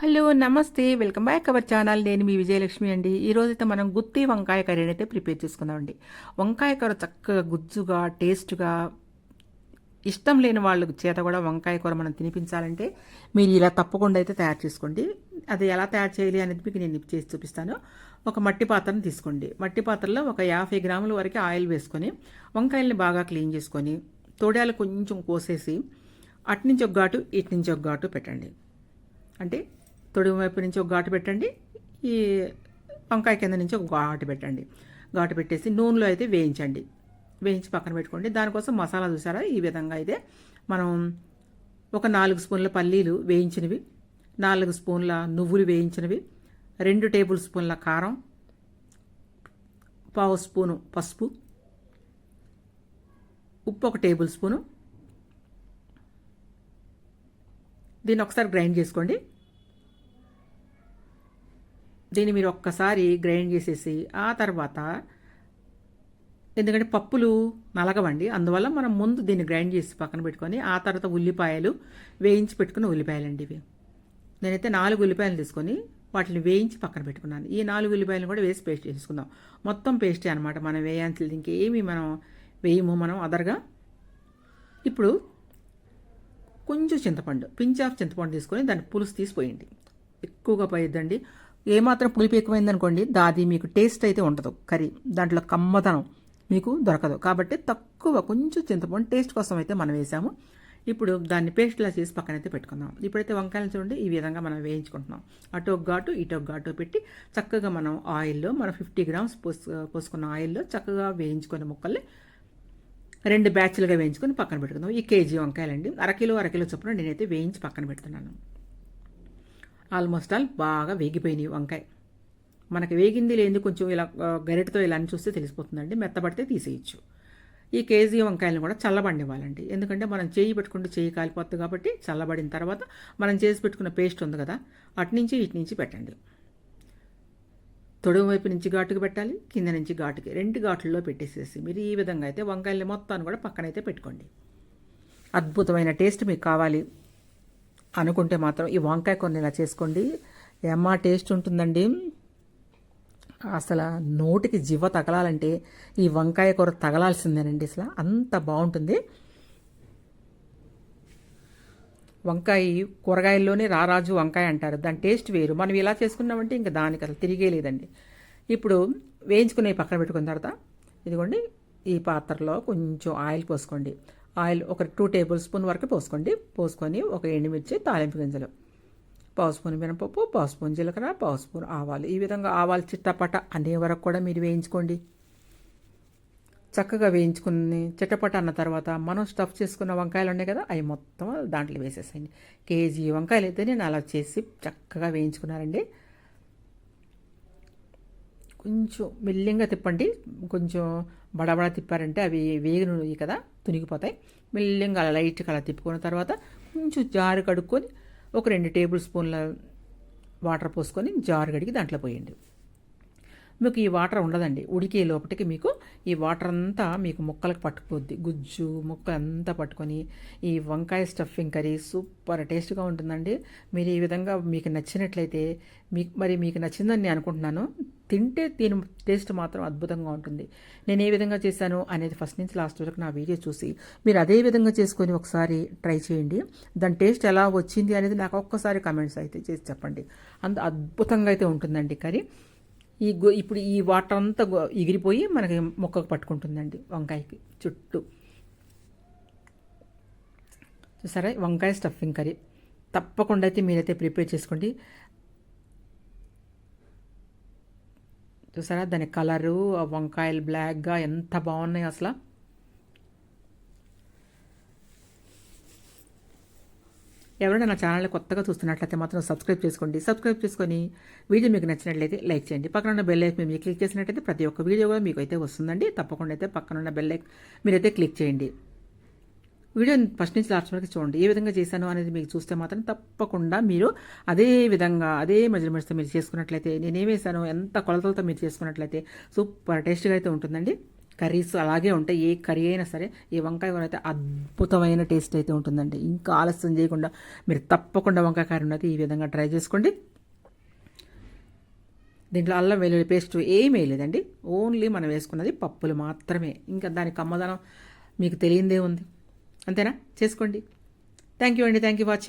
Hello నమస్తే. Welcome back our channel. నేను మీ విజయలక్ష్మి అండి. ఈరోజు అయితే మనం గుత్తి వంకాయ కర్రీని అయితే ప్రిపేర్ చేసుకుందామండి. వంకాయ కూర చక్కగా గుజ్జుగా టేస్ట్గా ఇష్టం లేని వాళ్ళ చేత కూడా వంకాయ కూర మనం తినిపించాలంటే మీరు ఇలా తప్పకుండా అయితే తయారు చేసుకోండి. అది ఎలా తయారు చేయాలి అనేది మీకు నేను చేసి చూపిస్తాను. ఒక మట్టి పాత్రను తీసుకోండి. మట్టి పాత్రలో ఒక యాభై గ్రాముల వరకు ఆయిల్ వేసుకొని వంకాయల్ని బాగా క్లీన్ చేసుకొని తోడాలు కొంచెం కోసేసి అటు నుంచి ఒక ఘాటు ఇటు నుంచి ఒక ఘాటు పెట్టండి. అంటే తొడుగు వైపు నుంచి ఒక ఘాటు పెట్టండి. ఈ వంకాయ కింద నుంచి ఒక ఘాటు పెట్టండి. ఘాటు పెట్టేసి నూనెలో అయితే వేయించండి. వేయించి పక్కన పెట్టుకోండి. దానికోసం మసాలా చూసారా? ఈ విధంగా అయితే మనం ఒక నాలుగు స్పూన్ల పల్లీలు వేయించినవి నాలుగు స్పూన్ల నువ్వులు వేయించినవి రెండు టేబుల్ స్పూన్ల కారం పావు స్పూను పసుపు ఉప్పు ఒక టేబుల్ స్పూను. దీన్ని ఒకసారి గ్రైండ్ చేసుకోండి. దీన్ని మీరు ఒక్కసారి గ్రైండ్ చేసేసి ఆ తర్వాత ఎందుకంటే పప్పులు నలగవండి. అందువల్ల మనం ముందు దీన్ని గ్రైండ్ చేసి పక్కన పెట్టుకొని ఆ తర్వాత ఉల్లిపాయలు వేయించి పెట్టుకున్న ఉల్లిపాయలండి ఇవి. నేనైతే నాలుగు ఉల్లిపాయలు తీసుకొని వాటిని వేయించి పక్కన పెట్టుకున్నాను. ఈ నాలుగు ఉల్లిపాయలు కూడా వేసి పేస్ట్ చేసుకుందాం. మొత్తం పేస్టే అనమాట మనం వేయాల్సింది ఇంకేమి మనం వేయము మనం అదర్గా. ఇప్పుడు కొంచెం చింతపండు పించ్ ఆఫ్ చింతపండు తీసుకొని దాన్ని పులుసు తీసిపోయింది ఎక్కువగా పోయిద్దండి. ఏమాత్రం పులిపి ఎక్కువైందనుకోండి దాది మీకు టేస్ట్ అయితే ఉండదు. కర్రీ దాంట్లో కమ్మదనం మీకు దొరకదు. కాబట్టి తక్కువ కొంచెం చింతపండు టేస్ట్ కోసం అయితే మనం వేసాము. ఇప్పుడు దాన్ని పేస్ట్లా చేసి పక్కనైతే పెట్టుకుందాం. ఇప్పుడైతే వంకాయలు చూడండి ఈ విధంగా మనం వేయించుకుంటున్నాం. అటు ఒక ఘాటు ఇటు ఒక ఘాటు పెట్టి చక్కగా మనం ఆయిల్లో మనం ఫిఫ్టీ గ్రామ్స్ పోసు పోసుకున్న ఆయిల్లో చక్కగా వేయించుకున్న ముక్కల్ని రెండు బ్యాచ్లుగా వేయించుకొని పక్కన పెట్టుకుందాం. ఈ కేజీ వంకాయలండి. అరకిలో అరకిలో చొప్పున నేనైతే వేయించి పక్కన పెడుతున్నాను. ఆల్మోస్ట్ ఆల్ బాగా వేగిపోయినాయి వంకాయ. మనకి వేగింది లేని కొంచెం ఇలా గరిటతో ఇలా అని చూస్తే తెలిసిపోతుందండి. మెత్తబడితే తీసేయచ్చు. ఈ కేజీ వంకాయలను కూడా చల్లబడివ్వాలండి ఎందుకంటే మనం చేయి పెట్టుకుంటే చేయి కాలిపోతుంది కాబట్టి చల్లబడిన తర్వాత మనం చేసి పెట్టుకున్న పేస్ట్ ఉంది కదా అటు నుంచి ఇటు నుంచి పెట్టండి. తొడుగు వైపు నుంచి ఘాటుకు పెట్టాలి కింద నుంచి ఘాటుకి. రెండు ఘాట్లలో పెట్టేసేసి మీరు ఈ విధంగా అయితే వంకాయలు మొత్తాన్ని కూడా పక్కనైతే పెట్టుకోండి. అద్భుతమైన టేస్ట్ మీకు కావాలి. అనుకుంటే మాత్రం ఈ వంకాయ కొన్ని ఇలా చేసుకోండి. ఎమ్మా టేస్ట్ ఉంటుందండి. అసలు నోటికి జివ్వ తగలాలంటే ఈ వంకాయ కూర తగలాల్సిందేనండి అసలు. అంత బాగుంటుంది. వంకాయ కూరగాయల్లోనే రారాజు వంకాయ అంటారు. దాని టేస్ట్ వేరు. మనం ఇలా చేసుకున్నామంటే ఇంకా దానికి అసలు తిరిగే లేదండి. ఇప్పుడు వేయించుకునే పక్కన పెట్టుకున్న తర్వాత ఇదిగోండి ఈ పాత్రలో కొంచెం ఆయిల్ పోసుకోండి. ఆయిల్ ఒక టూ టేబుల్ స్పూన్ వరకు పోసుకోండి. పోసుకొని ఒక ఎండుమిర్చి తాలింపు గింజలు. పావు స్పూన్ మినపప్పు పావు స్పూన్ జీలకర్ర పావు స్పూన్ ఆవాలు. ఈ విధంగా ఆవాలు చిట్టపట అనే వరకు కూడా మీరు వేయించుకోండి. చక్కగా వేయించుకుని చిట్టపట అన్న తర్వాత మనం స్టఫ్ చేసుకున్న వంకాయలు ఉన్నాయి కదా అవి మొత్తం దాంట్లో వేసేసేయండి. కేజీ వంకాయలు అయితే నేను అలా చేసి చక్కగా వేయించుకున్నారండి కొంచెం మెల్లింగా తిప్పండి. కొంచెం బడబడ తిప్పారంటే అవి వేగినవి కదా తునిగిపోతాయి. మెల్లింగా అలా లైట్గా అలా తిప్పుకున్న తర్వాత కొంచెం జారు కడుక్కొని ఒక రెండు టేబుల్ స్పూన్ల వాటర్ పోసుకొని జారు కడిగి దాంట్లో పోయండి. మీకు ఈ వాటర్ ఉండదండి. ఉడికే లోపలికి మీకు ఈ వాటర్ అంతా మీకు ముక్కలకు పట్టుకుపోద్ది. గుజ్జు ముక్క అంతా పట్టుకొని ఈ వంకాయ స్టఫింగ్ కర్రీ సూపర్ టేస్ట్గా ఉంటుందండి. మీరు ఈ విధంగా మీకు నచ్చినట్లయితే మీకు మరి మీకు నచ్చిందని నేను అనుకుంటున్నాను. తింటే దీని టేస్ట్ మాత్రం అద్భుతంగా ఉంటుంది. నేను ఏ విధంగా చేశాను అనేది ఫస్ట్ నుంచి లాస్ట్ వరకు నా వీడియో చూసి మీరు అదే విధంగా చేసుకొని ఒకసారి ట్రై చేయండి. దాని టేస్ట్ ఎలా వచ్చింది అనేది నాకు ఒక్కసారి కమెంట్స్ అయితే చేసి చెప్పండి. అంత అద్భుతంగా అయితే ఉంటుందండి కర్రీ. ఈ గో ఇప్పుడు ఈ వాటర్ అంతా ఎగిరిపోయి మనకి మొక్కకు పట్టుకుంటుందండి వంకాయకి చుట్టూ. చూసారా? వంకాయ స్టఫింగ్ కర్రీ తప్పకుండా అయితే మీరైతే ప్రిపేర్ చేసుకోండి. చూసారా? దాని కలరు ఆ వంకాయలు బ్లాక్గా ఎంత బాగున్నాయి అసలు. ఎవరైనా నా ఛానల్ కొత్తగా చూస్తున్నట్లయితే మాత్రం సబ్స్క్రైబ్ చేసుకోండి. సబ్స్క్రైబ్ చేసుకొని వీడియో మీకు నచ్చినట్లయితే లైక్ చేయండి. పక్కన ఉన్న బెల్ లైక్ మీరు క్లిక్ చేసినట్టయితే ప్రతి ఒక్క వీడియో కూడా మీకు అయితే వస్తుందండి. తప్పకుండా అయితే పక్కన ఉన్న బెల్ లైక్ మీరైతే క్లిక్ చేయండి. వీడియో ఫస్ట్ నుంచి లాస్ట్ వరకు చూడండి. ఏ విధంగా చేశాను అనేది మీకు చూస్తే మాత్రం తప్పకుండా మీరు అదే విధంగా అదే మెజర్మెంట్స్తో మీరు చేసుకున్నట్లయితే నేనేం వేసాను ఎంత కొలతలతో మీరు చేసుకున్నట్లయితే సూపర్ టేస్ట్గా అయితే ఉంటుందండి. కర్రీస్ అలాగే ఉంటాయి. ఏ కర్రీ అయినా సరే ఈ వంకాయ కూర అయితే అద్భుతమైన టేస్ట్ అయితే ఉంటుందండి. ఇంకా ఆలస్యం చేయకుండా మీరు తప్పకుండా వంకాయ కర్రీ అయితే ఈ విధంగా ట్రై చేసుకోండి. దీంట్లో అల్లం వెల్లుల్లి పేస్ట్ ఏమీ వేయలేదండి. ఓన్లీ మనం వేసుకున్నది పప్పులు మాత్రమే. ఇంకా దానికి అమ్మదనం మీకు తెలియందే ఉంది. అంతేనా? చేసుకోండి. థ్యాంక్ యూ అండి. Thank you watching